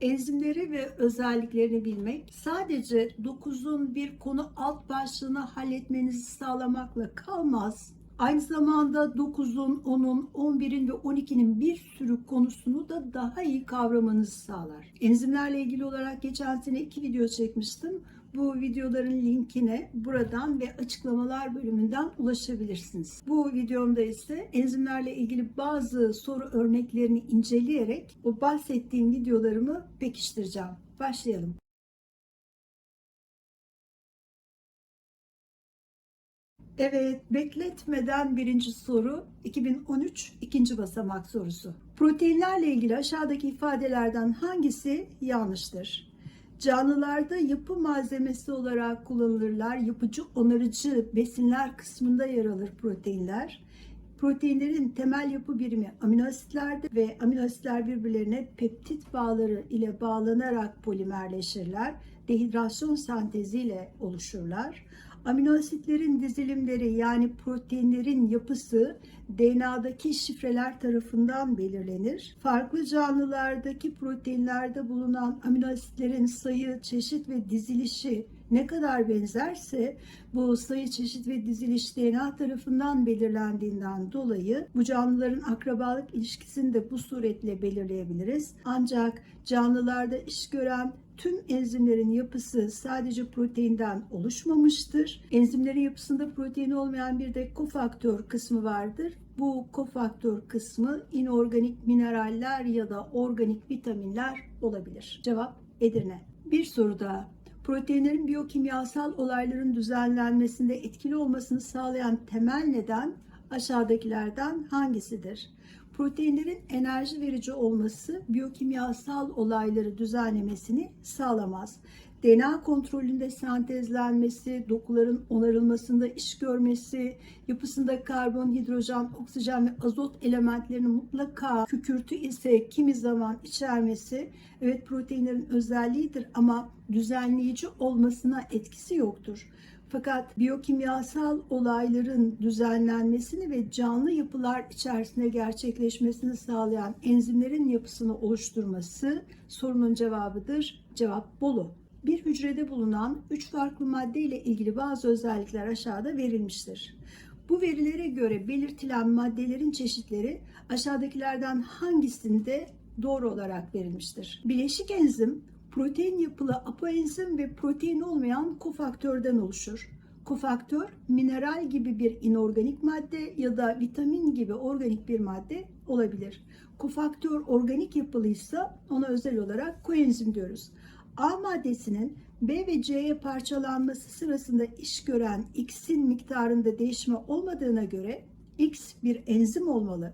Enzimleri ve özelliklerini bilmek sadece 9'un bir konu alt başlığını halletmenizi sağlamakla kalmaz. Aynı zamanda 9'un, 10'un, 11'in ve 12'nin bir sürü konusunu da daha iyi kavramanızı sağlar. Enzimlerle ilgili olarak geçen sene iki video çekmiştim. Bu videoların linkine buradan ve açıklamalar bölümünden ulaşabilirsiniz. Bu videomda ise enzimlerle ilgili bazı soru örneklerini inceleyerek o bahsettiğim videolarımı pekiştireceğim. Başlayalım. Evet, bekletmeden birinci soru 2013 ikinci basamak sorusu. Proteinlerle ilgili aşağıdaki ifadelerden hangisi yanlıştır? Canlılarda yapı malzemesi olarak kullanılırlar. Yapıcı, onarıcı besinler kısmında yer alır proteinler. Proteinlerin temel yapı birimi amino asitlerdir ve amino asitler birbirlerine peptit bağları ile bağlanarak polimerleşirler. Dehidrasyon senteziyle oluşurlar. Amino asitlerin dizilimleri yani proteinlerin yapısı DNA'daki şifreler tarafından belirlenir. Farklı canlılardaki proteinlerde bulunan amino asitlerin sayı, çeşit ve dizilişi ne kadar benzerse bu sayı, çeşit ve diziliş DNA tarafından belirlendiğinden dolayı bu canlıların akrabalık ilişkisini de bu suretle belirleyebiliriz. Ancak canlılarda iş gören tüm enzimlerin yapısı sadece proteinden oluşmamıştır. Enzimlerin yapısında protein olmayan bir de kofaktör kısmı vardır. Bu kofaktör kısmı inorganik mineraller ya da organik vitaminler olabilir. Cevap Edirne. Bir soru daha. Proteinlerin biyokimyasal olayların düzenlenmesinde etkili olmasını sağlayan temel neden aşağıdakilerden hangisidir? Proteinlerin enerji verici olması biyokimyasal olayları düzenlemesini sağlamaz. DNA kontrolünde sentezlenmesi, dokuların onarılmasında iş görmesi, yapısında karbon, hidrojen, oksijen ve azot elementlerinin mutlaka kükürtü ise kimi zaman içermesi evet proteinlerin özelliğidir ama düzenleyici olmasına etkisi yoktur. Fakat biyokimyasal olayların düzenlenmesini ve canlı yapılar içerisinde gerçekleşmesini sağlayan enzimlerin yapısını oluşturması sorunun cevabıdır. Cevap Bolu. Bir hücrede bulunan üç farklı madde ile ilgili bazı özellikler aşağıda verilmiştir. Bu verilere göre belirtilen maddelerin çeşitleri aşağıdakilerden hangisinde doğru olarak verilmiştir? Bileşik enzim protein yapılı apoenzim ve protein olmayan kofaktörden oluşur. Kofaktör mineral gibi bir inorganik madde ya da vitamin gibi organik bir madde olabilir. Kofaktör organik yapılıysa ona özel olarak koenzim diyoruz. A maddesinin B ve C'ye parçalanması sırasında iş gören X'in miktarında değişme olmadığına göre X bir enzim olmalı.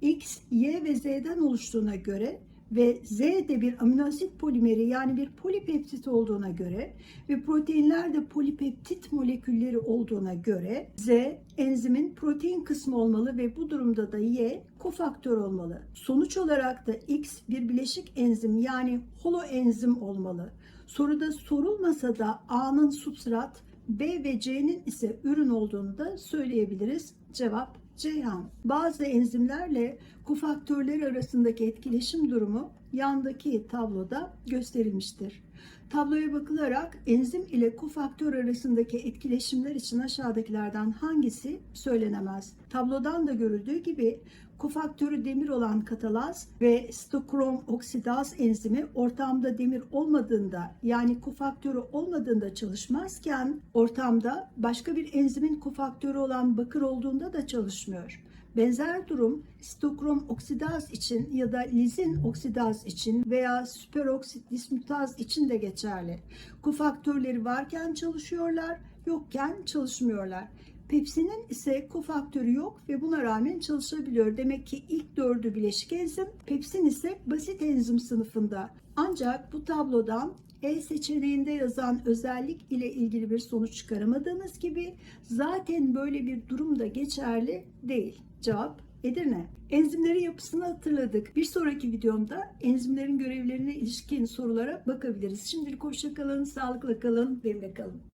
X, Y ve Z'den oluştuğuna göre ve Z de bir amino asit polimeri yani bir polipeptit olduğuna göre ve proteinler de polipeptit molekülleri olduğuna göre Z enzimin protein kısmı olmalı ve bu durumda da Y kofaktör olmalı. Sonuç olarak da X bir bileşik enzim yani holoenzim olmalı. Soruda sorulmasa da A'nın substrat, B ve C'nin ise ürün olduğunu da söyleyebiliriz. Cevap Ceyhan. Bazı enzimlerle kofaktörler arasındaki etkileşim durumu yandaki tabloda gösterilmiştir. Tabloya bakılarak enzim ile kofaktör arasındaki etkileşimler için aşağıdakilerden hangisi söylenemez? Tablodan da görüldüğü gibi kofaktörü demir olan katalaz ve stokrom oksidaz enzimi ortamda demir olmadığında yani kofaktörü olmadığında çalışmazken ortamda başka bir enzimin kofaktörü olan bakır olduğunda da çalışmıyor. Benzer durum stokrom oksidaz için ya da lizin oksidaz için veya süperoksit dismutaz için de geçerli. Kofaktörleri varken çalışıyorlar, yokken çalışmıyorlar. Pepsinin ise kofaktörü yok ve buna rağmen çalışabiliyor. Demek ki ilk dördü bileşik enzim, pepsin ise basit enzim sınıfında. Ancak bu tablodan E seçeneğinde yazan özellik ile ilgili bir sonuç çıkaramadığınız gibi zaten böyle bir durum da geçerli değil. Cevap Edirne. Enzimlerin yapısını hatırladık. Bir sonraki videomda enzimlerin görevlerine ilişkin sorulara bakabiliriz. Şimdilik hoşça kalın, sağlıkla kalın, benimle kalın.